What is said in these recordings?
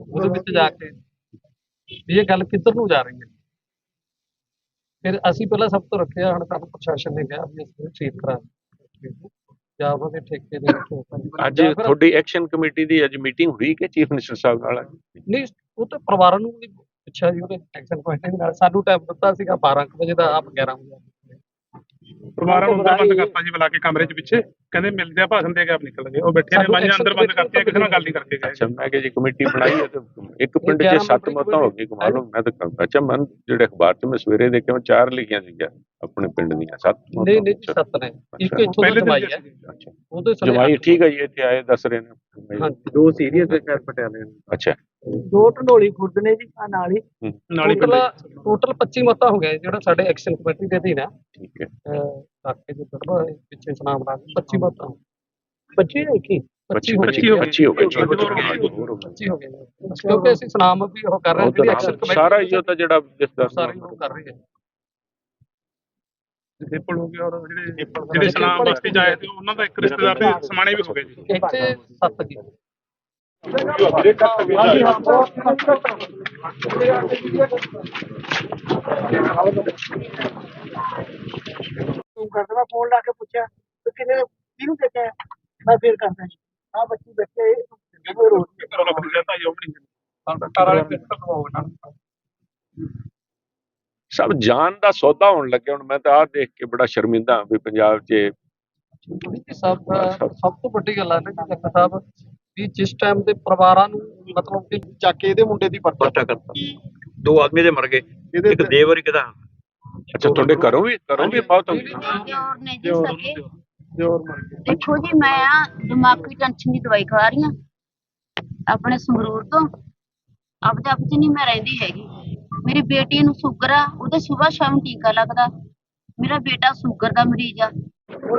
ਉਹਦੇ ਵਿੱਚ ਜਾ ਕੇ ਵੀ ਇਹ ਗੱਲ ਕਿੱਧਰ ਨੂੰ ਜਾ ਰਹੀ ਹੈ ਫਿਰ ਅਸੀਂ ਪਹਿਲਾਂ ਸਭ ਤੋਂ ਰੱਖਿਆ ਹੁਣ ਸਾਨੂੰ ਪ੍ਰਸ਼ਾਸਨ ਨੇ ਕਿਹਾ ਵੀ ਇਸ ਠੀਕ ਕਰਾ। ਜਾਂ ਉਹਦੇ ਠੇਕੇ ਦੇ ਵਿੱਚ। ਅੱਜ ਤੁਹਾਡੀ ਐਕਸ਼ਨ ਕਮੇਟੀ ਦੀ ਅੱਜ ਮੀਟਿੰਗ ਹੋਈ ਕਿ ਚੀਫ ਮਿਨਿਸਟਰ ਸਾਹਿਬ ਨਾਲ ਨਹੀਂ ਉਹ ਤਾਂ ਪਰਿਵਾਰਾਂ ਨੂੰ ਪੁੱਛਿਆ ਜੀ ਉਹਦੇ ਐਕਸ਼ਨ ਕਮੇਟੀ ਨਾਲ ਸਾਨੂੰ ਟਾਈਮ ਦਿੱਤਾ ਸੀਗਾ 12 ਕੁ ਵਜੇ ਦਾ ਆਪ 11 ਵਜੇ ਪਰਿਵਾਰਾਂ ਨੂੰ ਅੰਦਰ ਬੰਦ ਕਰਤਾ ਜੀ ਬੁਲਾ ਕੇ ਕਮਰੇ 'ਚ ਪਿੱਛੇ ਕਹਿੰਦੇ ਮਿਲਦੇ ਆ ਭਾਸ਼ਣ ਦੇ ਕੇ ਆਪ ਨਿਕਲ ਗਏ। ਉਹ ਬੈਠੇ ਨੇ ਮਾਂਝਾਂ ਅੰਦਰ ਬੰਦ ਕਰਤੀਆਂ ਕਿਸੇ ਨਾਲ ਗੱਲ ਨਹੀਂ ਕਰਕੇ ਗਏ। ਅੱਛਾ ਮੈਂ ਕਿਹਾ ਜੀ ਕਮੇਟੀ ਬਣਾਈ ਹੈ ਤੇ ਇੱਕ ਪਿੰਡ 'ਚ ਸੱਤ ਮਤਾਂ ਹੋ ਗਈ ਕਮਾਲ ਮੈਂ ਤਾਂ ਕਰ- ਅੱਛਾ ਮੈਂ ਜਿਹੜੇ ਅਖਬਾਰ 'ਚ ਮੈਂ ਸਵੇਰੇ ਦੇਖਿਆ ਚਾਰ ਲਿਖੀਆਂ ਸੀਗੀਆਂ ਆਪਣੇ ਪਿੰਡ ਦੀਆਂ ਸੱਤ ਮੌਤਾਂ। ਨਹੀਂ ਨਹੀਂ ਸੱਤ ਨੇ। ਇੱਕ ਇੱਥੋਂ ਦਾ ਜਮਾਈ ਹੈ। ਅੱਛਾ ਉਹਦੇ ਜਮਾਈ ਠੀਕ ਹੈ ਜੀ ਇੱਥੇ ਆਏ ਦੱਸ ਰਹੇ ਨੇ। ਦੋ ਸੀਰੀਅਸ ਦੇ ਖੈਰ ਪਟਿਆਲੇ ਨੂੰ। ਅੱਛਾ। ਦੋ ਢੰਡੋਲੀ ਖੁਰਦ ਨੇ ਜੀ ਆ ਨਾਲ ਹੀ। ਨਾਲੀ ਟੋਟਲ ਟੋਟਲ 25 ਮਤਾ ਹੋ ਗਏ ਜਿਹੜਾ ਸਾਡੇ ਐਕਸ਼ਨ ਕਮੇਟੀ ਦੇ ਅਧੀਨ ਹੈ। ਠੀਕ ਹੈ। ਕਾਕੇ ਦੇ ਦਰਬਾ ਪਿੱਛੇ ਸੁਨਾਮ ਨਾਲ 25 ਮਤਾ। 25 ਨੇ ਕੀ? 25 ਪੱਚੀ ਹੋ। ਗਏ। 25 ਹੋ ਗਏ ਜੀ। ਪੱਚੀ ਹੋ ਗਏ। ਹੋਰ ਹੋ ਗਏ। 25 ਹੋ ਗਏ। ਕਿਉਂਕਿ ਅਸੀਂ ਸੁਨਾਮ ਵੀ ਉਹ ਕਰ ਰਹੇ ਹਾਂ ਜਿਹੜੀ ਐਕਸ਼ਨ ਕਮੇਟੀ ਸਾਰਾ ਹੀ ਉਹ ਤਾਂ ਜਿਹੜਾ ਜਿਸ ਸਾਰੀ ਉਹ ਕਰ ਰਹੀ ਹੈ। ਡਿਸੇਬਲ ਹੋ ਗਏ ਔਰ ਜਿਹੜੇ ਜਿਹੜੇ ਸਨਾਮ ਬਸਤੀ ਜਾਏ ਤੇ ਉਹਨਾਂ ਦਾ ਇੱਕ ਰਿਸ਼ਤੇਦਾਰ ਦੇ ਸਮਾਣੇ ਵੀ ਹੋ ਗਏ ਜੀ। ਇੱਥੇ ਸੱਤ ਜੀ। ਤੂੰ ਕਰਦਾ ਮੈਂ ਫੋਨ ਲਾ ਕੇ ਪੁੱਛਿਆ ਕਿ ਕਿਨੇ ਕਿਹਨੂੰ ਦੇਖਿਆ ਮੈਂ ਫੇਰ ਕਰਦਾ ਜੀ। ਆ ਬੱਚੀ ਬੱਚੇ ਉਹ ਰੋਡ ਤੇ ਘਰੋਂ ਲੱਗ ਜਾਂਦਾ ਜੀ ਉਹ ਵੀ ਨਹੀਂ ਘਰ ਵਾਲੇ ਪਿਸਤਲ ਇਹਨਾਂ ਨੂੰ। ਸਭ ਜਾਨ ਦਾ ਸੌਦਾ ਹੋਣ ਲੱਗਿਆ ਹੁਣ ਮੈਂ ਤਾਂ ਆਹ ਦੇਖ ਕੇ ਬੜਾ ਸ਼ਰਮਿੰਦਾ ਹਾਂ ਵੀ ਪੰਜਾਬ 'ਚ ਜੀ ਸਭ ਸਭ ਤੋਂ ਵੱਡੀ ਗੱਲ ਹੈ ਨਾ ਜੱਗਾ ਸਾਹਿਬ ਵੀ ਜਿਸ ਟਾਈਮ ਦੇ ਪਰਿਵਾਰਾਂ ਨੂੰ ਮਤਲਬ ਕਿ ਚੱਕ ਕੇ ਇਹਦੇ ਮੁੰਡੇ ਦੀ ਪਰਚਾ ਕਰਤਾ। ਦੋ ਆਦਮੀ ਦੇ ਮਰ ਗਏ ਇੱਕ ਦੇਵਰ ਇੱਕ ਦਾ ਅੱਛਾ ਤੁਹਾਡੇ ਘਰੋਂ ਵੀ ਘਰੋਂ ਵੀ ਬਹੁਤ ਦਿਓਰ ਨੇ ਜੀ ਸਕੇ। ਦਿਓਰ। ਮਰ ਗਏ। ਦੇਖੋ ਜੀ ਮੈਂ ਆ ਦਿਮਾਗੀ ਟੈਨਸ਼ਨ ਦੀ ਦਵਾਈ ਖਾ ਰਹੀ ਆ ਆਪਣੇ ਸੰਗਰੂਰ ਤੋਂ। ਆਪਦੇ ਆਪ ਚ ਨਹੀਂ ਮੈਂ ਰਹਿੰਦੀ ਹੈਗੀ। ਮੇਰੀ ਬੇਟੀ ਨੂੰ ਸ਼ੂਗਰ ਆ ਉਹਦੇ ਸਵੇਰ ਸ਼ਾਮ ਟੀਕਾ ਲੱਗਦਾ। ਮੇਰਾ ਬੇਟਾ ਸ਼ੂਗਰ ਦਾ ਮਰੀਜ਼ ਆ। ਦੋ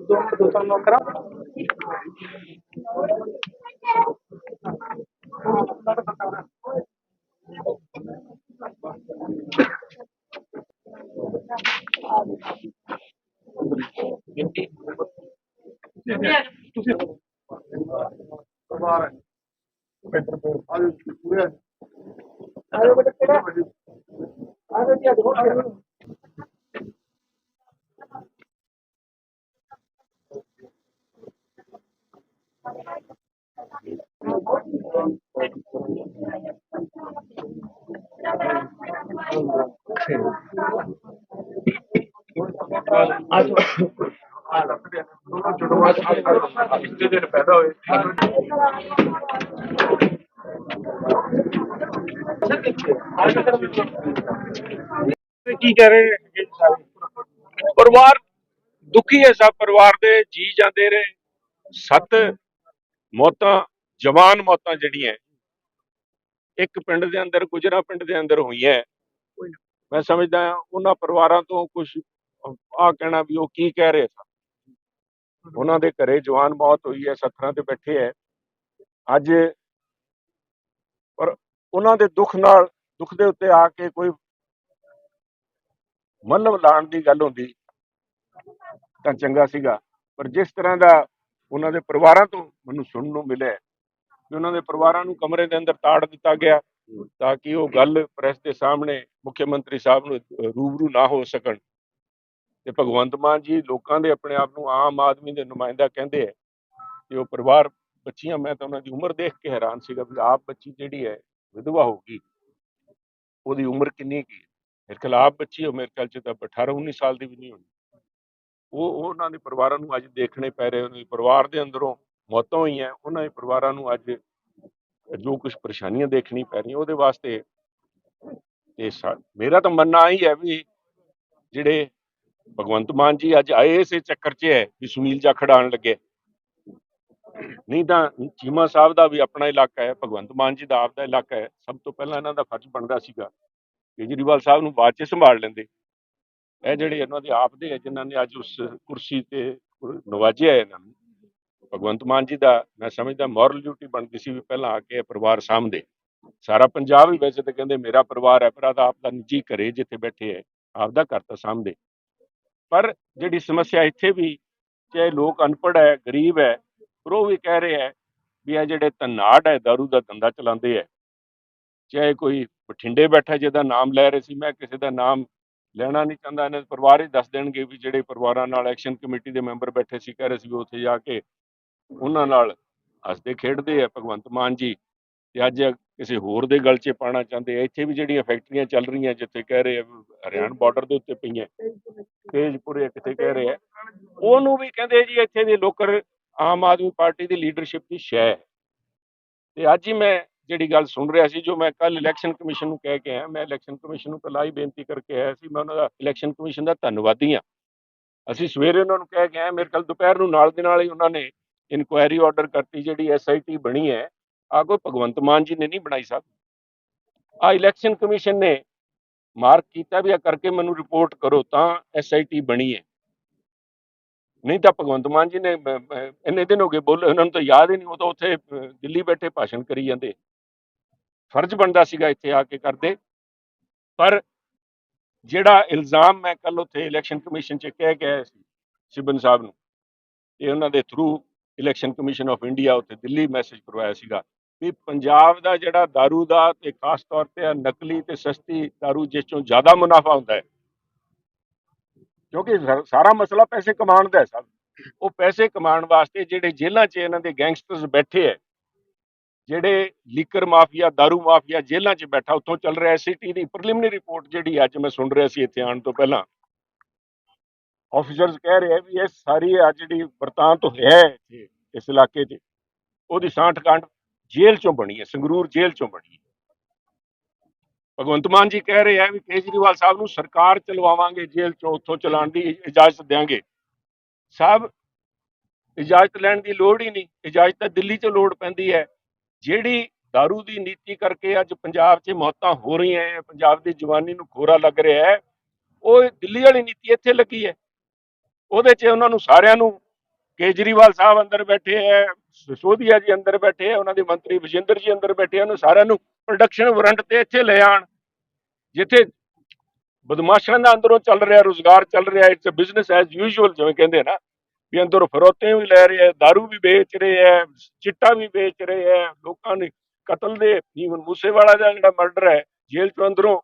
ਦੋ ਦੋ ਤਾਂ ਨੌਕਰਾਂ ਪਰਿਵਾਰ ਹੈ ਪੂਰੇ ਆਲੇ ਬੜੇ ਕਿਹੜਾ ਆਲੇ ਜੀ ਆ ਦੇਖੋ ਇੱਥੇ ਦਿਨ ਪੈਦਾ ਹੋਏ। ਕੀ ਕਹਿ ਰਹੇ ਹੈਗੇ ਸਾਰੇ? ਪਰਿਵਾਰ ਦੁਖੀ ਹੈ ਸਭ, ਪਰਿਵਾਰ ਦੇ ਜੀ ਜਾਂਦੇ ਰਹੇ ਸੱਤ ਮੌਤਾਂ, ਜਵਾਨ ਮੌਤਾਂ ਜਿਹੜੀਆਂ ਇੱਕ ਪਿੰਡ ਦੇ ਅੰਦਰ, ਗੁਜਰਾ ਪਿੰਡ ਦੇ ਅੰਦਰ ਹੋਈਆਂ ਮੈਂ ਸਮਝਦਾ ਹਾਂ ਉਹਨਾਂ ਪਰਿਵਾਰਾਂ ਤੋਂ ਕੁਝ ਆ ਕਹਿਣਾ ਵੀ ਉਹ ਕੀ ਕਹਿ ਰਹੇ ਸਨ। ਉਹਨਾਂ ਦੇ ਘਰੇ ਜਵਾਨ ਮੌਤ ਹੋਈ ਹੈ, ਸੱਥਰਾਂ ਤੇ ਬੈਠੇ ਹੈ। ਅੱਜ ਪਰ ਉਹਨਾਂ ਦੇ ਦੁੱਖ ਨਾਲ, ਦੁੱਖ ਦੇ ਉੱਤੇ ਆ ਕੇ ਕੋਈ ਮੱਲਮ ਲਾਉਣ ਦੀ ਗੱਲ ਹੁੰਦੀ ਤਾਂ ਚੰਗਾ ਸੀਗਾ। ਪਰ ਜਿਸ ਤਰ੍ਹਾਂ ਦਾ ਉਹਨਾਂ ਦੇ ਪਰਿਵਾਰਾਂ ਤੋਂ ਮੈਨੂੰ ਸੁਣਨ ਨੂੰ ਮਿਲਿਆ ਕਿ ਉਹਨਾਂ ਦੇ ਪਰਿਵਾਰਾਂ ਨੂੰ ਕਮਰੇ ਦੇ ਅੰਦਰ ਤਾੜ ਦਿੱਤਾ ਗਿਆ ਤਾਂ ਕਿ ਉਹ ਗੱਲ ਪ੍ਰੈਸ ਦੇ ਸਾਹਮਣੇ ਮੁੱਖ ਮੰਤਰੀ ਸਾਹਿਬ ਨੂੰ ਰੂਬਰੂ ਨਾ ਹੋ ਸਕਣ। ਤੇ ਭਗਵੰਤ ਮਾਨ ਜੀ ਲੋਕਾਂ ਦੇ ਆਪਣੇ ਆਪ ਨੂੰ ਆਮ ਆਦਮੀ ਦੇ ਨੁਮਾਇੰਦਾ ਕਹਿੰਦੇ ਹੈ ਕਿ ਉਹ ਪਰਿਵਾਰ ਬੱਚੀਆਂ, ਮੈਂ ਤਾਂ ਉਹਨਾਂ ਦੀ ਉਮਰ ਦੇਖ ਕੇ ਹੈਰਾਨ ਸੀਗਾ ਵੀ ਆਪ ਬੱਚੀ ਜਿਹੜੀ ਹੈ, ਵਿਧਵਾ ਹੋ ਗਈ। ਉਹਦੀ ਉਮਰ ਕਿੰਨੀ ਕੀ ਮੇਰੇ ਖਿਆਲ ਆਪ ਬੱਚੀ ਹੋ ਮੇਰੇ ਖਿਆਲ ਚ ਤਾਂ 18 19 ਸਾਲ ਦੀ ਵੀ ਨਹੀਂ ਹੋਣੀ। ਉਹ ਉਹਨਾਂ ਦੇ ਪਰਿਵਾਰਾਂ ਨੂੰ ਅੱਜ ਦੇਖਣੇ ਪੈ ਰਹੇ ਉਹਨਾਂ ਦੇ ਪਰਿਵਾਰ ਦੇ ਅੰਦਰੋਂ ਮੌਤਾਂ ਹੋਈਆਂ, ਉਹਨਾਂ ਦੇ ਪਰਿਵਾਰਾਂ ਨੂੰ ਅੱਜ ਜੋ ਕੁਝ ਪਰੇਸ਼ਾਨੀਆਂ ਦੇਖਣੀ ਪੈ ਰਹੀਆਂ ਉਹਦੇ ਵਾਸਤੇ ਤੇ ਸਾ- ਮੇਰਾ ਤਾਂ ਮੰਨਣਾ ਹੀ ਹੈ ਵੀ ਜਿਹੜੇ ਭਗਵੰਤ ਮਾਨ ਜੀ ਅੱਜ ਆਏ ਇਸੇ ਚੱਕਰ 'ਚ ਹੈ ਵੀ ਸੁਨੀਲ ਜਾਖੜ ਆਉਣ ਲੱਗੇ। ਨਹੀਂ ਤਾਂ ਚੀਮਾ ਸਾਹਿਬ ਦਾ ਵੀ ਆਪਣਾ ਇਲਾਕਾ ਹੈ, ਭਗਵੰਤ ਮਾਨ ਜੀ ਦਾ ਆਪ ਦਾ ਇਲਾਕਾ ਹੈ। ਸਭ ਤੋਂ ਪਹਿਲਾਂ ਇਹਨਾਂ ਦਾ ਫਰਜ਼ ਬਣਦਾ ਸੀਗਾ ਕੇਜਰੀਵਾਲ ਸਾਹਿਬ ਨੂੰ ਬਾਅਦ 'ਚ ਸੰਭਾਲ ਲੈਂਦੇ। ਇਹ ਜਿਹੜੇ ਇਹਨਾਂ ਦੇ ਆਪ ਦੇ ਹੈ, ਜਿਨ੍ਹਾਂ ਨੇ ਅੱਜ ਉਸ ਕੁਰਸੀ ਤੇ ਨਵਾਜਿਆ ਇਹਨਾਂ ਨੂੰ। ਭਗਵੰਤ ਮਾਨ ਜੀ ਦਾ ਮੈਂ ਸਮਝਦਾ ਮੋਰਲ ਡਿਊਟੀ ਬਣਦੀ ਸੀ ਵੀ ਪਹਿਲਾਂ ਆ ਕੇ ਇਹ ਪਰਿਵਾਰ ਸਾਹਮਣੇ ਸਾਰਾ ਪੰਜਾਬ ਹੀ ਵੈਸੇ ਤਾਂ ਕਹਿੰਦੇ ਮੇਰਾ ਪਰਿਵਾਰ ਹੈ, ਪਰ ਆਦਾ ਆਪ ਦਾ ਨਿੱਜੀ ਘਰੇ ਜਿੱਥੇ ਬੈਠੇ ਹੈ ਆਪਦਾ ਘਰ ਤਾਂ ਸਾਹਮਣੇ ਪਰ ਜਿਹੜੀ ਸਮੱਸਿਆ ਇੱਥੇ ਵੀ ਚਾਹੇ ਲੋਕ ਅਨਪੜ੍ਹ ਹੈ, ਗਰੀਬ ਹੈ, ਪਰ ਉਹ ਵੀ ਕਹਿ ਰਹੇ ਹੈ ਵੀ ਇਹ ਜਿਹੜੇ ਤਨਾੜ ਹੈ, ਦਾਰੂ ਦਾ ਧੰਦਾ ਚਲਾਉਂਦੇ ਹੈ। ਚਾਹੇ ਕੋਈ ਬਠਿੰਡੇ ਬੈਠਾ ਜਿਹਦਾ ਨਾਮ ਲੈ ਰਹੇ ਸੀ, ਮੈਂ ਕਿਸੇ ਦਾ ਨਾਮ ਲੈਣਾ ਨਹੀਂ ਚਾਹੁੰਦਾ, ਇਹਨਾਂ ਦੇ ਪਰਿਵਾਰ ਹੀ ਦੱਸ ਦੇਣਗੇ ਵੀ ਜਿਹੜੇ ਪਰਿਵਾਰਾਂ ਨਾਲ ਐਕਸ਼ਨ ਕਮੇਟੀ ਦੇ ਮੈਂਬਰ ਬੈਠੇ ਸੀ, ਕਹਿ ਰਹੇ ਸੀ ਵੀ ਉੱਥੇ ਜਾ ਕੇ ਉਹਨਾਂ ਨਾਲ ਹੱਸਦੇ ਖੇਡਦੇ ਆ ਭਗਵੰਤ ਮਾਨ ਜੀ। ਤੇ ਅੱਜ ਕਿਸੇ ਹੋਰ ਦੇ ਗਲ 'ਚ ਪਾਣਾ ਚਾਹੁੰਦੇ ਆ ਇੱਥੇ ਵੀ ਜਿਹੜੀਆਂ ਫੈਕਟਰੀਆਂ ਚੱਲ ਰਹੀਆਂ ਜਿੱਥੇ ਕਹਿ ਰਹੇ ਆ ਹਰਿਆਣਾ ਬਾਰਡਰ ਦੇ ਉੱਤੇ ਪਈਆਂ ਤੇਜਪੁਰੇ ਕਿਤੇ ਕਹਿ ਰਹੇ ਆ। ਉਹਨੂੰ ਵੀ ਕਹਿੰਦੇ ਜੀ ਇੱਥੇ ਦੇ ਲੋਕਰ ਆਮ ਆਦਮੀ ਪਾਰਟੀ ਦੀ ਲੀਡਰਸ਼ਿਪ ਦੀ ਸ਼ੈ ਹੈ। ਤੇ ਅੱਜ ਹੀ ਮੈਂ ਜਿਹੜੀ ਗੱਲ ਸੁਣ ਰਿਹਾ ਸੀ ਜੋ ਮੈਂ ਕੱਲ ਇਲੈਕਸ਼ਨ ਕਮਿਸ਼ਨ ਨੂੰ ਕਹਿ ਕੇ ਆਇਆ ਮੈਂ ਇਲੈਕਸ਼ਨ ਕਮਿਸ਼ਨ ਨੂੰ ਪਹਿਲਾਂ ਹੀ ਬੇਨਤੀ ਕਰਕੇ ਆਇਆ ਸੀ ਮੈਂ ਉਹਨਾਂ ਦਾ ਇਲੈਕਸ਼ਨ ਕਮਿਸ਼ਨ ਦਾ ਧੰਨਵਾਦੀ ਹਾਂ। ਅਸੀਂ ਸਵੇਰੇ ਉਹਨਾਂ ਨੂੰ ਕਹਿ ਕੇ ਆਏ ਮੇਰੇ ਕੱਲ ਦੁਪਹਿਰ ਨੂੰ ਨਾਲ ਦੇ ਨਾਲ ਹੀ ਉਹਨਾਂ ਨੇ ਇਨਕੁਆਇਰੀ ਆਰਡਰ ਕਰਤੀ ਜਿਹੜੀ ਐਸਆਈਟੀ ਬਣੀ ਹੈ। ਆ ਕੋਈ ਭਗਵੰਤ ਮਾਨ ਜੀ ਨੇ ਨਹੀਂ ਬਣਾਈ ਸਾਹਿਬ। ਆ ਇਲੈਕਸ਼ਨ ਕਮਿਸ਼ਨ ਨੇ ਮਾਰਕ ਕੀਤਾ ਵੀ ਆ ਕਰਕੇ ਮੈਨੂੰ ਰਿਪੋਰਟ ਕਰੋ ਤਾਂ ਐਸਆਈਟੀ ਬਣੀ ਹੈ। ਨਹੀਂ ਤਾਂ ਭਗਵੰਤ ਮਾਨ ਜੀ ਨੇ ਇੰਨੇ ਦਿਨ ਹੋ ਗਏ ਬੋਲੇ, ਉਹਨਾਂ ਨੂੰ ਤਾਂ ਯਾਦ ਹੀ ਨਹੀਂ, ਉਹ ਤਾਂ ਉੱਥੇ ਦਿੱਲੀ ਬੈਠੇ ਭਾਸ਼ਣ ਕਰੀ ਜਾਂਦੇ। ਫਰਜ਼ ਬਣਦਾ ਸੀਗਾ ਇੱਥੇ ਆ ਕੇ ਕਰਦੇ। ਪਰ ਜਿਹੜਾ ਇਲਜ਼ਾਮ ਮੈਂ ਕੱਲ ਉੱਥੇ ਇਲੈਕਸ਼ਨ ਕਮਿਸ਼ਨ 'ਚ ਕਹਿ ਕੇ ਆਇਆ ਸੀ, ਸਿਬਨ ਸਾਹਿਬ ਨੂੰ, ਇਹ ਉਹਨਾਂ ਦੇ through Election Commission of India Delhi Delhi message ਕਰਵਾਇਆ ਸੀਗਾ। ਵੀ ਪੰਜਾਬ ਦਾ ਜਿਹੜਾ दारू ਦਾ ਤੇ ਖਾਸ ਤੌਰ ਤੇ ਆਹ ਨਕਲੀ ਤੇ ਸਸਤੀ दारू ਜਿਸ ਚੋਂ ਜ਼ਿਆਦਾ ਮੁਨਾਫਾ ਹੁੰਦਾ ਹੈ ਕਿਉਂਕਿ ਸਾ- ਸਾਰਾ ਮਸਲਾ ਪੈਸੇ ਕਮਾਉਣ ਦਾ ਹੈ ਸਭ ਉਹ ਪੈਸੇ ਕਮਾਉਣ ਵਾਸਤੇ ਜਿਹੜੇ ਜੇਲ੍ਹਾਂ 'ਚ ਇਹਨਾਂ ਦੇ ਗੈਂਗਸਟਰਸ ਬੈਠੇ ਹੈ ਜਿਹੜੇ ਲੀਕਰ ਮਾਫੀਆ दारू ਮਾਫੀਆ ਜੇਲ੍ਹਾਂ 'ਚ ਬੈਠਾ ਉੱਥੋਂ ਚੱਲ ਰਿਹਾ ਐਸਸੀਟੀ ਦੀ ਪ੍ਰੀਲਿਮਿਨਰੀ ਰਿਪੋਰਟ ਜਿਹੜੀ ਅੱਜ ਮੈਂ ਸੁਣ ਰਿਹਾ ਸੀ ਇੱਥੇ ਆਉਣ ਤੋਂ ਪਹਿਲਾਂ ਆਫੀਸਰਸ ਕਹਿ ਰਹੇ ਆ ਵੀ ਇਹ ਸਾਰੀ ਆ ਜਿਹੜੀ ਵਰਤਾਂਤ ਹੈ ਇੱਥੇ ਇਸ ਇਲਾਕੇ 'ਚ ਉਹਦੀ ਸਾਂਠ ਕਾਂਡ ਜੇਲ੍ਹ 'ਚੋਂ ਬਣੀ ਹੈ, ਸੰਗਰੂਰ ਜੇਲ੍ਹ 'ਚੋਂ ਬਣੀ ਹੈ। ਭਗਵੰਤ ਮਾਨ ਜੀ ਕਹਿ ਰਹੇ ਆ ਵੀ ਕੇਜਰੀਵਾਲ ਸਾਹਿਬ ਨੂੰ ਸਰਕਾਰ ਚਲਵਾਵਾਂਗੇ ਜੇਲ੍ਹ 'ਚੋਂ, ਉੱਥੋਂ ਚਲਾਉਣ ਦੀ ਇਜਾਜ਼ਤ ਦੇਵਾਂਗੇ ਸਾਹਿਬ, ਇਜਾਜ਼ਤ ਲੈਣ ਦੀ ਲੋੜ ਹੀ ਨਹੀਂ, ਇਜਾਜ਼ਤ ਤਾਂ ਦਿੱਲੀ 'ਚੋਂ ਲੋੜ ਪੈਂਦੀ ਹੈ। ਜਿਹੜੀ दारू ਦੀ ਨੀਤੀ ਕਰਕੇ ਅੱਜ ਪੰਜਾਬ 'ਚ ਮੌਤਾਂ ਹੋ ਰਹੀਆਂ ਹੈ, ਪੰਜਾਬ ਦੀ ਜਵਾਨੀ ਨੂੰ ਖੋਰਾ ਲੱਗ ਰਿਹਾ ਹੈ, ਉਹ ਦਿੱਲੀ ਵਾਲੀ ਨੀਤੀ ਇੱਥੇ ਲੱਗੀ ਹੈ। ਉਹਦੇ 'ਚ ਉਹਨਾਂ ਨੂੰ ਸਾਰਿਆਂ ਨੂੰ ਕੇਜਰੀਵਾਲ ਸਾਹਿਬ ਅੰਦਰ ਬੈਠੇ ਹੈ ਸਿਸੋਦੀਆ ਜੀ ਅੰਦਰ ਬੈਠੇ ਹੈ ਉਹਨਾਂ ਦੇ ਮੰਤਰੀ ਵਿਜੇਂਦਰ ਜੀ ਅੰਦਰ ਬੈਠੇ ਹਨ ਸਾਰਿਆਂ ਨੂੰ ਪ੍ਰੋਡਕਸ਼ਨ ਵਾਰੰਟ ਤੇ ਇੱਥੇ ਲੈ ਆਣ। ਜਿੱਥੇ ਬਦਮਾਸ਼ਾਂ ਦਾ ਅੰਦਰੋਂ ਚੱਲ ਰਿਹਾ, ਰੋਜ਼ਗਾਰ ਚੱਲ ਰਿਹਾ ਇਟਸ ਬਿਜ਼ਨਸ ਐਜ਼ ਯੂਜੂਅਲ ਜਿਵੇਂ ਕਹਿੰਦੇ ਨਾ, ਵੀ ਅੰਦਰੋਂ ਫਰੋਤੇ ਵੀ ਲੈ ਰਹੇ ਹੈ दारू ਵੀ ਵੇਚ ਰਹੇ ਹੈ ਚਿੱਟਾ ਵੀ ਵੇਚ ਰਹੇ ਹੈ ਲੋਕਾਂ ਨੇ ਕਤਲ ਦੇ ਜੀਵਨ ਮੂਸੇਵਾਲਾ ਦਾ ਜਿਹੜਾ ਮਰਡਰ ਹੈ ਜੇਲ੍ਹ ਤੋਂ ਅੰਦਰੋਂ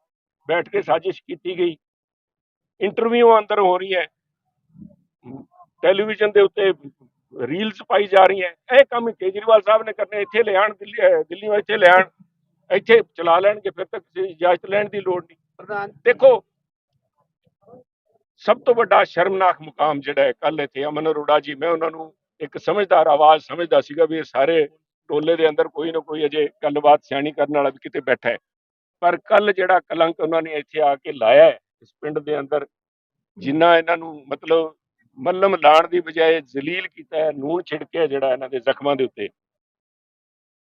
ਬੈਠ ਕੇ ਸਾਜ਼ਿਸ਼ ਕੀਤੀ ਗਈ। ਇੰਟਰਵਿਊ ਅੰਦਰ ਹੋ ਰਹੀ ਹੈ ਟੈਲੀਵਿਜ਼ਨ ਦੇ ਉੱਤੇ ਰੀਲਸ ਪਾਈ ਜਾ ਰਹੀਆਂ ਇਹ ਕੰਮ ਕੇਜਰੀਵਾਲ ਸਾਹਿਬ ਨੇ ਕਰਨੇ ਇੱਥੇ ਲਿਆਣ ਦਿੱਲੀ ਦਿੱਲੀ ਵਿੱਚ ਇੱਥੇ ਲਿਆਣ ਇੱਥੇ ਚਲਾ ਲੈਣਗੇ ਫਿਰ ਤੱਕ ਇਜਾਜ਼ਤ ਲੈਣ ਦੀ ਲੋੜ ਨਹੀਂ। ਪ੍ਰਧਾਨ ਦੇਖੋ ਸਭ ਤੋਂ ਵੱਡਾ ਸ਼ਰਮਨਾਕ ਮੁਕਾਮ ਜਿਹੜਾ ਹੈ ਕੱਲ ਇੱਥੇ ਅਮਨ ਅਰੋੜਾ ਜੀ ਮੈਂ ਉਹਨਾਂ ਨੂੰ ਇੱਕ ਸਮਝਦਾਰ ਆਵਾਜ਼ ਸਮਝਦਾ ਸੀਗਾ ਵੀ ਇਹ ਸਾਰੇ ਟੋਲੇ ਦੇ ਅੰਦਰ ਕੋਈ ਨਾ ਕੋਈ ਅਜੇ ਗੱਲਬਾਤ ਸਿਆਣੀ ਕਰਨ ਵਾਲਾ ਵੀ ਕਿਤੇ ਬੈਠਾ ਹੈ। ਪਰ ਕੱਲ ਜਿਹੜਾ ਕਲੰਕ ਉਹਨਾਂ ਨੇ ਇੱਥੇ ਆ ਕੇ ਲਾਇਆ ਇਸ ਪਿੰਡ ਦੇ ਅੰਦਰ ਜਿੰਨਾ ਇਹਨਾਂ ਨੂੰ ਮਤਲਬ ਮੱਲਮ ਲਾਣ ਦੀ ਬਜਾਏ ਜ਼ਲੀਲ ਕੀਤਾ ਹੈ ਨੂਨ ਛਿੜਕਿਆ ਜਿਹੜਾ ਇਹਨਾਂ ਦੇ ਜ਼ਖਮਾਂ ਦੇ ਉੱਤੇ।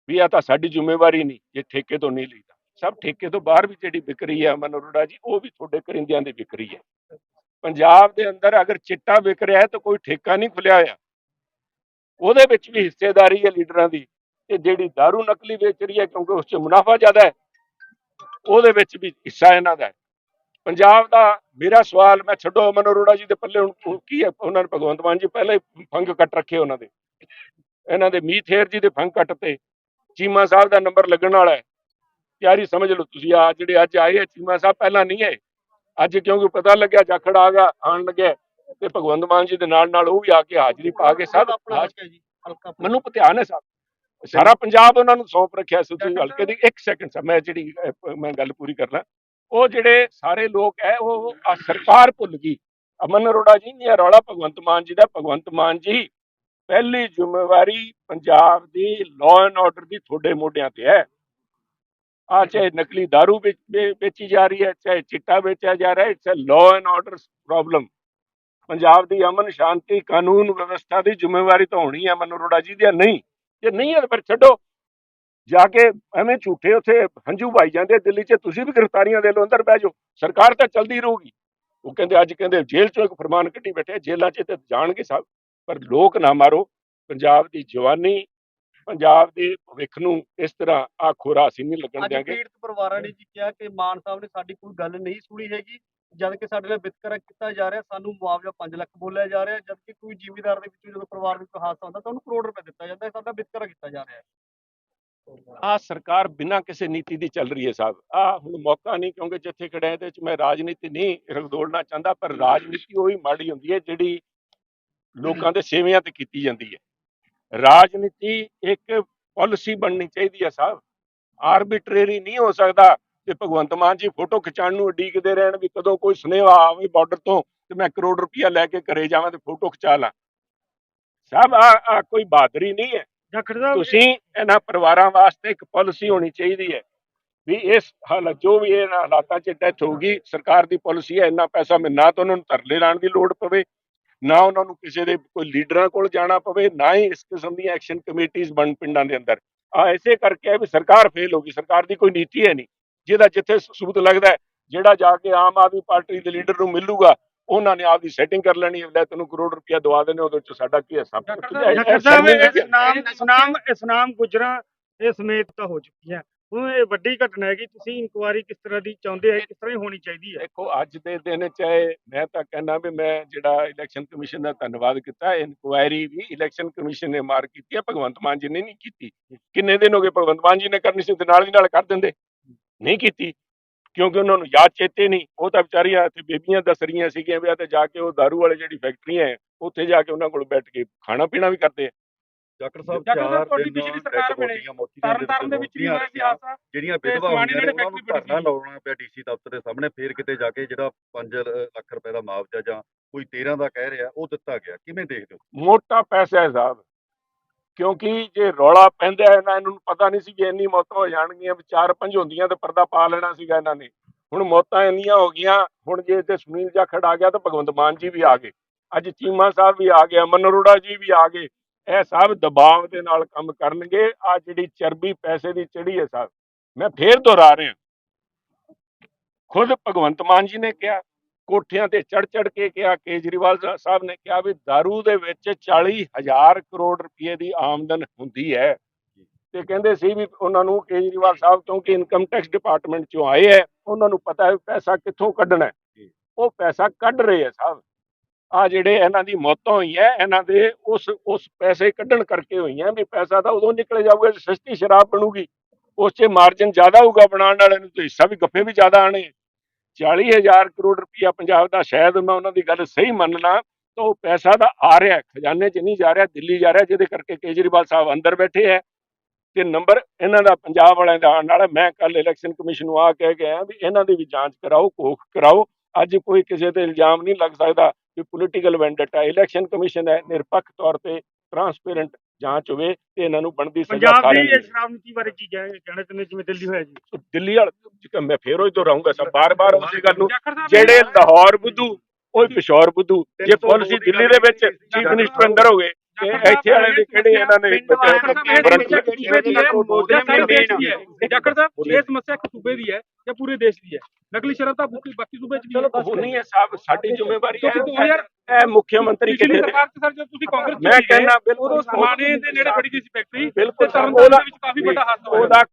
ਵੀ ਆ ਤਾਂ ਸਾਡੀ ਜ਼ਿੰਮੇਵਾਰੀ ਨਹੀਂ, ਜੇ ਠੇਕੇ ਤੋਂ ਨਹੀਂ ਲਈਦਾ। ਸਭ ਠੇਕੇ ਤੋਂ ਬਾਹਰ ਵੀ ਜਿਹੜੀ ਵਿਕਰੀ ਹੈ ਅਮਨ ਅਰੋੜਾ ਜੀ, ਉਹ ਵੀ ਤੁਹਾਡੇ ਕਰਿੰਦਿਆਂ ਦੀ ਵਿਕਰੀ ਹੈ ਪੰਜਾਬ ਦੇ ਅੰਦਰ ਅਗਰ ਚਿੱਟਾ ਵਿਕ ਰਿਹਾ ਹੈ, ਤਾਂ ਕੋਈ ਠੇਕਾ ਨਹੀਂ ਖੁੱਲਿਆ ਹੋਇਆ। ਉਹਦੇ ਵਿੱਚ ਵੀ ਹਿੱਸੇਦਾਰੀ ਹੈ ਲੀਡਰਾਂ ਦੀ, ਤੇ ਜਿਹੜੀ दारू ਨਕਲੀ ਵੇਚ ਰਹੀ ਹੈ, ਕਿਉਂਕਿ ਉਸ 'ਚ ਮੁਨਾਫਾ ਜ਼ਿਆਦਾ ਹੈ, ਉਹਦੇ ਵਿੱਚ ਵੀ ਹਿੱਸਾ ਇਹਨਾਂ ਦਾ ਹੈ। ਪੰਜਾਬ ਦਾ ਮੇਰਾ ਸਵਾਲ ਮੈਂ ਛੱਡੋ ਅਮਨ ਅਰੋੜਾ ਜੀ ਦੇ ਪੱਲੇ ਹੁਣ ਕੀ ਹੈ? ਉਹਨਾਂ ਨੇ ਭਗਵੰਤ ਮਾਨ ਜੀ ਪਹਿਲਾਂ ਹੀ ਫੰਗ ਕੱਟ ਰੱਖੇ ਉਹਨਾਂ ਦੇ। ਇਹਨਾਂ ਦੇ ਮੀਥੇਰ ਜੀ ਦੇ ਫੰਗ ਕੱਟ ਤੇ ਚੀਮਾ ਸਾਹਿਬ ਦਾ ਨੰਬਰ ਲੱਗਣ ਵਾਲਾ ਹੈ। ਤਿਆਰੀ ਸਮਝ ਲਓ ਤੁਸੀਂ ਆ ਜਿਹੜੇ ਅੱਜ ਆਏ ਆ ਚੀਮਾ ਸਾਹਿਬ ਪਹਿਲਾਂ ਨਹੀਂ ਆਏ। ਅੱਜ ਕਿਉਂਕਿ ਪਤਾ ਲੱਗਿਆ ਜਾਖੜ ਆ ਗਿਆ ਆਣ ਲੱਗਿਆ ਤੇ ਭਗਵੰਤ ਮਾਨ ਜੀ ਦੇ ਨਾਲ ਨਾਲ ਉਹ ਵੀ ਆ ਕੇ ਹਾਜ਼ਰੀ ਪਾ ਕੇ ਸਭ ਮੈਨੂੰ ਧਿਆਨ ਹੈ ਸਾਹਿਬ ਸਾਰਾ ਪੰਜਾਬ ਉਹਨਾਂ ਨੂੰ ਸੌਂਪ ਰੱਖਿਆ ਸੀ ਤੁਸੀਂ ਹਲਕੇ ਦੀ। ਇੱਕ ਸੈਕਿੰਡ ਸਰ ਮੈਂ ਜਿਹੜੀ ਮੈਂ ਗੱਲ ਪੂਰੀ ਕਰਨਾ। ਉਹ ਜਿਹੜੇ ਸਾਰੇ ਲੋਕ ਹੈ ਉਹ ਸਰਕਾਰ ਭੁੱਲ ਗਈ। ਅਮਨ ਅਰੋੜਾ ਜੀ ਨਹੀਂ ਰੌਲਾ, ਭਗਵੰਤ ਮਾਨ ਜੀ ਦਾ, ਭਗਵੰਤ ਮਾਨ ਜੀ ਪਹਿਲੀ ਜ਼ਿੰਮੇਵਾਰੀ ਪੰਜਾਬ ਦੀ ਲਾਅ ਐਂਡ ਆਰਡਰ ਦੀ ਤੁਹਾਡੇ ਮੋਢਿਆਂ ਤੇ ਹੈ ਆ ਚਾਹੇ ਨਕਲੀ दारू ਵੇਚੀ ਜਾ ਰਹੀ ਹੈ ਚਾਹੇ ਚਿੱਟਾ ਵੇਚਿਆ ਜਾ ਰਿਹਾ ਹੈ it's a law and order problem Punjab ਦੀ ਅਮਨ ਸ਼ਾਂਤੀ ਕਾਨੂੰਨ ਵਿਵਸਥਾ ਦੀ ਜ਼ਿੰਮੇਵਾਰੀ ਤਾਂ ਹੋਣੀ ਹੈ ਮਨੂ ਅਰੋੜਾ ਜੀ ਦੀ ਨਹੀਂ। ਜੇ ਨਹੀਂ ਹੈ ਤਾਂ ਫਿਰ ਛੱਡੋ। ਜਾ ਕੇ ਐਵੇਂ ਝੂਠੇ ਉੱਥੇ ਹੰਝੂ ਭਾਈ ਜਾਂਦੇ ਦਿੱਲੀ 'ਚ ਤੁਸੀਂ ਵੀ ਗ੍ਰਿਫਤਾਰੀਆਂ ਦੇ ਲਓ ਅੰਦਰ ਬਹਿ ਜਾਓ। ਸਰਕਾਰ ਤਾਂ ਚਲਦੀ ਰਹੂਗੀ। ਉਹ ਕਹਿੰਦੇ ਅੱਜ ਕਹਿੰਦੇ ਜੇਲ੍ਹ 'ਚੋਂ ਇੱਕ ਫਰਮਾਨ ਕੱਢੀ ਬੈਠੇ ਜੇਲ੍ਹਾਂ 'ਚ ਤੇ ਜਾਣਗੇ ਸਭ ਪਰ ਲੋਕ ਨਾ ਮਾਰੋ। ਪੰਜਾਬ ਦੀ ਜਵਾਨੀ ਪੰਜਾਬ ਦੇ ਭਵਿੱਖ ਨੂੰ ਇਸ ਤਰ੍ਹਾਂ ਆ ਖੋਰਾ ਅਸੀਂ ਨਹੀਂ ਲੱਗਣ ਦਿਆਂਗੇ। ਪੀੜਤ ਪਰਿਵਾਰਾਂ ਨੇ ਜੀ ਕਿਹਾ ਕਿ ਮਾਨ ਸਾਹਿਬ ਨੇ ਸਾਡੀ ਕੋਈ ਗੱਲ ਨਹੀਂ ਸੁਣੀ ਹੈਗੀ ਜਦ ਕਿ ਸਾਡੇ ਨਾਲ ਵਿਤਕਰਾ ਕੀਤਾ ਜਾ ਰਿਹਾ ਸਾਨੂੰ ਮੁਆਵਜ਼ਾ 5 ਲੱਖ ਬੋਲਿਆ ਜਾ ਰਿਹਾ ਜਦ ਕਿ ਕੋਈ ਜ਼ਿਮੀਦਾਰ ਦੇ ਵਿੱਚੋਂ ਜਦੋਂ ਪਰਿਵਾਰ ਵਿੱਚ ਕੋਈ ਹਾਦਸਾ ਹੁੰਦਾ ਤਾਂ ਉਹਨੂੰ ਕਰੋੜ ਰੁਪਏ ਦਿੱਤਾ ਜਾਂਦਾ ਹੈ ਸਾਡਾ ਵਿਤਕਰਾ ਕੀਤਾ ਜਾ ਰਿਹਾ ਹੈ। ਆ ਸਰਕਾਰ ਬਿਨਾਂ ਕਿਸੇ ਨੀਤੀ ਦੀ ਚੱਲ ਰਹੀ ਹੈ ਸਾਹਿਬ। ਆ ਹੁਣ ਮੌਕਾ ਨਹੀਂ ਕਿਉਂਕਿ ਜਿੱਥੇ ਖੜਿਆ ਇਹਦੇ ਵਿੱਚ ਮੈਂ ਰਾਜਨੀਤੀ ਨਹੀਂ ਰਗਦੋੜਨਾ ਚਾਹੁੰਦਾ ਪਰ ਰਾਜਨੀਤੀ ਉਹੀ ਮਾੜੀ ਹੁੰਦੀ ਹੈ ਜਿਹੜੀ ਲੋਕਾਂ ਦੇ ਸੇਵਿਆਂ ਤੇ ਕੀਤੀ ਜਾਂਦੀ ਹੈ। ਰਾਜਨੀਤੀ ਇੱਕ ਪਾਲਿਸੀ ਬਣਨੀ ਚਾਹੀਦੀ ਹੈ ਸਾਹਿਬ। ਆਰਬਿਟਰੇਰੀ ਨਹੀਂ ਹੋ ਸਕਦਾ ਕਿ ਭਗਵੰਤ ਮਾਨ ਜੀ ਫੋਟੋ ਖਿਚਾਉਣ ਨੂੰ ਉਡੀਕਦੇ ਰਹਿਣ ਵੀ ਕਦੋਂ ਕੋਈ ਸੁਨੇਹਾ ਆਵੇ ਬਾਰਡਰ ਤੋਂ ਤੇ ਮੈਂ ਕਰੋੜ ਰੁਪਇਆ ਲੈ ਕੇ ਘਰੇ ਜਾਵਾਂ ਤੇ ਫੋਟੋ ਖਿਚਾ ਲਾਂ। ਸਾਹਿਬ ਆ ਆ ਕੋਈ ਬਹਾਦਰੀ ਨਹੀਂ ਹੈ। ਜਾਖੜ ਸਾਹਿਬ ਤੁਸੀਂ ਇਹਨਾਂ ਪਰਿਵਾਰਾਂ ਵਾਸਤੇ ਇੱਕ ਪਾਲਿਸੀ ਹੋਣੀ ਚਾਹੀਦੀ ਹੈ ਵੀ ਇਸ ਹਾਲਤ ਜੋ ਵੀ ਇਹਨਾਂ ਹਾਲਾਤਾਂ 'ਚ ਡੈਥ ਹੋਊਗੀ ਸਰਕਾਰ ਦੀ ਪਾਲਿਸੀ ਹੈ, ਇੰਨਾ ਪੈਸਾ ਮੈਂ ਤਾਂ ਉਹਨਾਂ ਨੂੰ ਤਰਲੇ ਲਾਉਣ ਦੀ ਲੋੜ ਪਵੇ, ਨਾ ਉਹਨਾਂ ਨੂੰ ਕਿਸੇ ਦੇ ਕੋਈ ਲੀਡਰਾਂ ਕੋਲ ਜਾਣਾ ਪਵੇ, ਨਾ ਹੀ ਇਸ ਕਿਸਮ ਦੀਆਂ ਐਕਸ਼ਨ ਕਮੇਟੀਆਂ ਬਣ ਪਿੰਡਾਂ ਦੇ ਅੰਦਰ। ਆ ਐਸੇ ਕਰਕੇ ਹੈ ਵੀ ਸਰਕਾਰ ਫੇਲ ਹੋ ਗਈ, ਸਰਕਾਰ ਦੀ ਕੋਈ ਨੀਤੀ ਹੈ ਨਹੀਂ, ਜਿਹਦਾ ਜਿੱਥੇ ਸਬੂਤ ਲੱਗਦਾ ਜਿਹੜਾ ਜਾ ਕੇ ਆਮ ਆਦਮੀ ਪਾਰਟੀ ਦੇ ਲੀਡਰ ਨੂੰ ਮਿਲੂਗਾ ਉਹਨਾਂ ਨੇ ਆਪਦੀ ਸੈਟਿੰਗ ਕਰ ਲੈਣੀ ਹੈ ਲੈ ਤੈਨੂੰ ਕਰੋੜ ਰੁਪਇਆ ਦਵਾ ਦੇਣੇ ਉਹਦੇ ਚ ਸਾਡਾ ਕੀ ਹੈ? ਇਸਨਾਮ ਇਸਨਾਮ ਗੁਜਰਾਂ ਇਹ ਸਮੇਤ ਤਾਂ ਹੋ ਚੁੱਕੀਆਂ। ਹੁਣ ਇਹ ਵੱਡੀ ਘਟਨਾ ਹੈਗੀ ਤੁਸੀਂ ਇਨਕੁਆਇਰੀ ਕਿਸ ਤਰ੍ਹਾਂ ਦੀ ਚਾਹੁੰਦੇ ਹੈ ਕਿਸ ਤਰ੍ਹਾਂ ਦੀ ਹੋਣੀ ਚਾਹੀਦੀ ਹੈ? ਦੇਖੋ ਅੱਜ ਦੇ ਦਿਨ ਚਾਹੇ ਮੈਂ ਤਾਂ ਕਹਿੰਦਾ ਵੀ ਮੈਂ ਜਿਹੜਾ ਇਲੈਕਸ਼ਨ ਕਮਿਸ਼ਨ ਦਾ ਧੰਨਵਾਦ ਕੀਤਾ ਇਨਕੁਆਇਰੀ ਵੀ ਇਲੈਕਸ਼ਨ ਕਮਿਸ਼ਨ ਨੇ ਮਾਰ ਕੀਤੀ ਹੈ ਭਗਵੰਤ ਮਾਨ ਜੀ ਨੇ ਨਹੀਂ ਕੀਤੀ। ਕਿੰਨੇ ਦਿਨ ਹੋ ਗਏ ਭਗਵੰਤ ਮਾਨ ਜੀ ਨੇ ਕਰਨੀ ਸੀ ਤੇ ਨਾਲ ਦੀ ਨਾਲ ਕਰ ਦਿੰਦੇ। ਨਹੀਂ ਕੀਤੀ। ਕਿਉਂਕਿ ਉਹਨਾਂ ਨੂੰ ਯਾਦ ਚੇਤੇ ਨਹੀਂ। ਉਹ ਤਾਂ ਵਿਚਾਰੀਆਂ ਇੱਥੇ ਬੇਬੀਆਂ ਦੱਸ ਰਹੀਆਂ ਸੀਗੀਆਂ ਵੀ ਆ ਤੇ ਜਾ ਕੇ ਉਹ ਦਾਰੂ ਵਾਲੇ ਜਿਹੜੀ ਫੈਕਟਰੀਆਂ ਹੈ ਉੱਥੇ ਜਾ ਕੇ ਉਹਨਾਂ ਕੋਲ ਬੈਠ ਕੇ ਖਾਣਾ ਪੀਣਾ ਵੀ ਕਰਦੇ ਆ। ਜਾਖੜ ਸਾਹਿਬ ਚਾਰ ਤੁਹਾਡੀ ਪਿਛਲੀ ਸਰਕਾਰ ਵੇਲੇ ਤਰਨ ਤਾਰਨ ਦੇ ਵਿੱਚ ਵੀ ਹੋਇਆ ਸੀ ਹਾਦਸਾ? ਜਿਹੜੀਆਂ ਵਿਧਵਾ ਹੋਈਆਂ ਨੇ ਉਹਨਾਂ ਨੂੰ ਧਰਨਾ। ਲਾਉਣਾ ਪਿਆ ਡੀਸੀ ਦਫ਼ਤਰ ਦੇ ਸਾਹਮਣੇ ਫੇਰ ਕਿਤੇ ਜਾ ਕੇ ਜਿਹੜਾ 5 ਲੱਖ ਰੁਪਏ ਦਾ ਮੁਆਵਜ਼ਾ ਜਾਂ ਕੋਈ 13 ਦਾ ਕਹਿ ਰਿਹਾ ਉਹ ਦਿੱਤਾ ਗਿਆ। ਕਿਵੇਂ ਦੇਖਦੇ ਹੋ? ਮੋਟਾ ਪੈਸਾ ਹੈ ਸਾਹਿਬ ਕਿਉਂਕਿ ਜੇ ਰੌਲਾ ਪੈਂਦਾ ਹੈ ਇਹਨਾਂ ਨੂੰ ਪਤਾ ਨਹੀਂ ਸੀ ਕਿ ਇੰਨੀ ਮੌਤਾਂ ਹੋ ਜਾਣਗੀਆਂ, ਵੀ ਚਾਰ ਪੰਜ ਹੁੰਦੀਆਂ ਤੇ ਪਰਦਾ ਪਾ ਲੈਣਾ ਸੀਗਾ ਇਹਨਾਂ ਨੇ। ਹੁਣ ਮੌਤਾਂ ਇੰਨੀਆਂ ਹੋ ਗਈਆਂ, ਹੁਣ ਜੇ ਤੇ ਸੁਨੀਲ ਜਾਖੜ ਆ ਗਿਆ ਤਾਂ ਭਗਵੰਤ ਮਾਨ ਜੀ ਵੀ ਆ ਗਏ। ਅੱਜ ਚੀਮਾ ਸਾਹਿਬ ਵੀ ਆ ਗਏ, ਅਮਨ ਅਰੋੜਾ ਜੀ ਵੀ ਆ ਗਏ। ਇਹ ਸਭ ਦਬਾਅ ਦੇ ਨਾਲ ਕੰਮ ਕਰਨਗੇ। ਆ ਜਿਹੜੀ ਚਰਬੀ ਪੈਸੇ ਦੀ ਚੜੀ ਹੈ ਸਾਹਿਬ ਮੈਂ ਫੇਰ ਦੁਹਰਾ ਰਿਹਾ। ਖੁਦ ਭਗਵੰਤ ਮਾਨ ਜੀ ਨੇ ਕਿਹਾ ਕੋਠਿਆਂ ਤੇ ਚੜ ਚੜ ਕੇ ਕਿਹਾ ਕੇਜਰੀਵਾਲ ਸਾਹਿਬ ਨੇ ਕਿਹਾ ਵੀ दारू ਦੇ ਵਿੱਚ 40000 ਕਰੋੜ ਰੁਪਏ ਦੀ ਆਮਦਨ ਹੁੰਦੀ ਹੈ। ਤੇ ਕਹਿੰਦੇ ਸੀ ਵੀ ਉਹਨਾਂ ਨੂੰ ਕੇਜਰੀਵਾਲ ਸਾਹਿਬ ਕਿਉਂਕਿ ਇਨਕਮ ਟੈਕਸ ਡਿਪਾਰਟਮੈਂਟ ਚੋਂ ਆਏ ਹੈ ਉਹਨਾਂ ਨੂੰ ਪਤਾ ਹੈ ਪੈਸਾ ਕਿੱਥੋਂ ਕੱਢਣਾ ਹੈ। ਉਹ ਪੈਸਾ ਕੱਢ ਰਹੇ ਹੈ ਸਾਹਿਬ। ਆ ਜਿਹੜੇ ਇਹਨਾਂ ਦੀ ਮੌਤਾਂ ਹੋਈਆਂ ਇਹਨਾਂ ਦੇ ਉਸ ਉਸ ਪੈਸੇ ਕੱਢਣ ਕਰਕੇ ਹੋਈਆਂ ਵੀ ਪੈਸਾ ਤਾਂ ਉਦੋਂ ਨਿਕਲ ਜਾਊਗਾ ਜੇ ਸਸਤੀ ਸ਼ਰਾਬ ਬਣੂਗੀ। ਉਸ 'ਚ ਮਾਰਜਨ ਜ਼ਿਆਦਾ ਹੋਊਗਾ ਬਣਾਉਣ ਵਾਲੇ ਨੂੰ ਤੇ ਹਿੱਸਾ ਵੀ ਗੱਫੇ ਵੀ ਜ਼ਿਆਦਾ ਆਣੇ 40000 ਕਰੋੜ ਰੁਪਇਆ ਪੰਜਾਬ ਦਾ ਸ਼ਾਇਦ ਮੈਂ ਉਹਨਾਂ ਦੀ ਗੱਲ ਸਹੀ ਮੰਨਣਾ ਤਾਂ ਉਹ ਪੈਸਾ ਤਾਂ ਆ ਰਿਹਾ ਖਜ਼ਾਨੇ 'ਚ ਨਹੀਂ ਜਾ ਰਿਹਾ, ਦਿੱਲੀ ਜਾ ਰਿਹਾ, ਜਿਹਦੇ ਕਰਕੇ ਕੇਜਰੀਵਾਲ ਸਾਹਿਬ ਅੰਦਰ ਬੈਠੇ ਹੈ। ਤੇ ਨੰਬਰ ਇਹਨਾਂ ਦਾ ਪੰਜਾਬ ਵਾਲਿਆਂ ਦਾ ਆਉਣ ਵਾਲਾ, ਮੈਂ ਕੱਲ ਇਲੈਕਸ਼ਨ ਕਮਿਸ਼ਨ ਨੂੰ ਆ ਕਹਿ ਗਿਆ ਵੀ ਇਹਨਾਂ ਦੀ ਵੀ ਜਾਂਚ ਕਰਾਓ ਕੋਖ ਕਰਾਓ। ਅੱਜ ਕੋਈ ਕਿਸੇ ਤੇ ਇਲਜ਼ਾਮ ਨਹੀਂ ਲੱਗ ਸਕਦਾ ਕਿ ਪੋਲੀਟੀਕਲ ਵੈਂਡੇਟਾ ਇਲੈਕਸ਼ਨ ਕਮਿਸ਼ਨ ਹੈ, ਨਿਰਪੱਖ ਤੌਰ ਤੇ ਟਰਾਂਸਪੇਰੈਂਟ ਜਾਂਚ ਹੋਵੇ ਤੇ ਇਹਨਾਂ ਨੂੰ ਬਣਦੀ ਸਜ਼ਾ ਪੰਜਾਬ ਦੀ ਨੀਤੀ ਬਾਰੇ ਕੀ ਕਹਿ- ਕਹਿਣਾ ਚਾਹੁੰਦੇ ਜਿਵੇਂ ਦਿੱਲੀ ਹੋਇਆ ਜੀ? ਦਿੱਲੀ ਵਾਲਾ ਮੈਂ ਫੇਰ ਉਹ ਤੋਂ ਰਹੂੰਗਾ ਸਭ ਬਾਰ-ਬਾਰ ਉਸੇ ਗੱਲ ਨੂੰ। ਜਿਹੜੇ ਲਾਹੌਰ ਬੁੱਧੂ ਉਹ ਪਿਸ਼ੌਰ ਬੁੱਧੂ ਜੇ ਪਾਲਿਸੀ ਦਿੱਲੀ ਦੇ ਵਿੱਚ ਚੀਫ ਮਿਨਿਸਟਰ ਅੰਦਰ ਹੋ ਗਏ ਇੱਥੇ ਵਾਲੇ ਦੇ ਕਿਹੜੇ ਇਹਨਾਂ ਨੇ ਜਾਖੜ ਸਾਹਿਬ ਇਹ ਸਮੱਸਿਆ ਇੱਕ ਸੂਬੇ ਦੀ ਹੈ। ਜਾਂ ਜਾਂ ਪੂਰੇ ਦੇਸ਼ ਦੀ ਹੈ। ਨਕਲੀ ਸ਼ਰਾਬ ਤਾਂ ਬਾਕੀ ਬਾਕੀ ਸੂਬੇ 'ਚ ਵੀ ਹੈ। ਉਹ ਨਹੀਂ ਹੈ ਸਾਹਿਬ ਸਾਡੀ ਜ਼ਿੰਮੇਵਾਰੀ ਹੈ ਕਿਉਂਕਿ 2000 ਇਹ ਮੁੱਖ ਮੰਤਰੀ ਕਿਤੇ ਸਰਕਾਰ 'ਚ ਸਰ ਜਦੋਂ ਤੁਸੀਂ ਕਾਂਗਰਸ ਮੈਂ ਕਹਿੰਦਾ ਬਿਲਕੁਲ ਸਮਾਣੇ ਦੇ ਨੇੜੇ ਫੜੀ ਗਈ ਸੀ ਫੈਕਟਰੀ ਬਿਲਕੁਲ ਤੇ ਤਰਨ ਉਹਦਾ- ਤਾਰਨ ਦੇ ਵਿੱਚ ਕਾਫੀ ਵੱਡਾ ਹਾਦਸਾ ਹੋਇਆ। ਉਹਦਾ